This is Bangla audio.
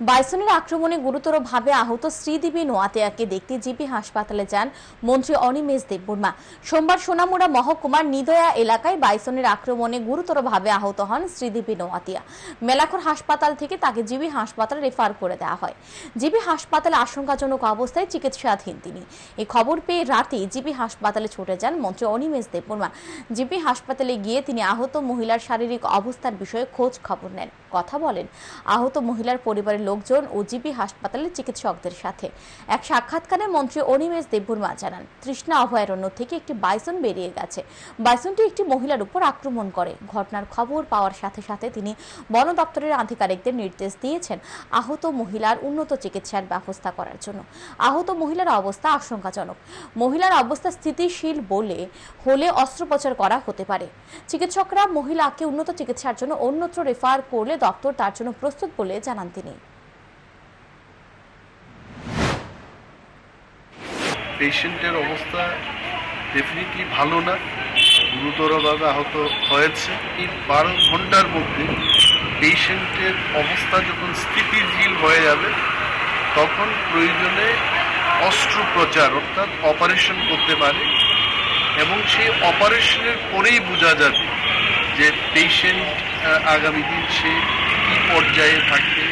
বাইসনের আক্রমণে গুরুতরভাবে আহত শ্রীদেবী নোয়াতিয়াকে দেখতে জিপি হাসপাতালে যান মন্ত্রী অনিমেষ দেববর্মা। সোমবার সোনামুড়া মহকুমার নিদয়া এলাকায় বাইসনের আক্রমণে গুরুতরভাবে আহত হন শ্রীদেবী নোয়াতিয়া। মেলাখর হাসপাতাল থেকে তাকে জিবি হাসপাতালে রেফার করে দেওয়া হয়। জিবি হাসপাতালে আশঙ্কাজনক অবস্থায় চিকিৎসাধীন তিনি। এ খবর পেয়ে রাতে জিবি হাসপাতালে ছুটে যান মন্ত্রী অনিমেষ দেববর্মা। জিবি হাসপাতালে গিয়ে তিনি আহত মহিলার শারীরিক অবস্থার বিষয়ে খোঁজ খবর নেন। কথা বলেন, আহত মহিলার পরিবারের লোকজন ও জিবি হাসপাতালের চিকিৎসকদের সাথে। এক সাক্ষাৎকারে মন্ত্রী অনিমেষ দেববর্মা জানান, তৃষ্ণা অভয়ারণ্য থেকে একটি বাইসন বেরিয়ে গেছে। বাইসনটি একটি মহিলার উপর আক্রমণ করে। ঘটনার খবর পাওয়ার সাথে সাথে তিনি বন দপ্তরের আধিকারিকদের নির্দেশ দিয়েছেন আহত মহিলার উন্নত চিকিৎসার ব্যবস্থা করার জন্য। আহত মহিলার অবস্থা আশঙ্কাজনক। মহিলার অবস্থা স্থিতিশীল বলে হলে অস্ত্রোপচার করা হতে পারে। চিকিৎসকরা মহিলাকে উন্নত চিকিৎসার জন্য অন্যত্র রেফার করলে দপ্তর তার জন্য প্রস্তুত বলে জানান তিনি। পেশেন্টের অবস্থা ডেফিনেটলি ভালো না, গুরুতরভাবে আহত হয়েছে। এই বারো ঘণ্টার মধ্যে পেশেন্টের অবস্থা যখন স্থিতিশীল হয়ে যাবে, তখন প্রয়োজনে অস্ত্রোপচার অর্থাৎ অপারেশন করতে পারে এবং সেই অপারেশনের পরেই বোঝা যাবে যে পেশেন্ট আগামী দিন সে কী পর্যায়ে থাকবে।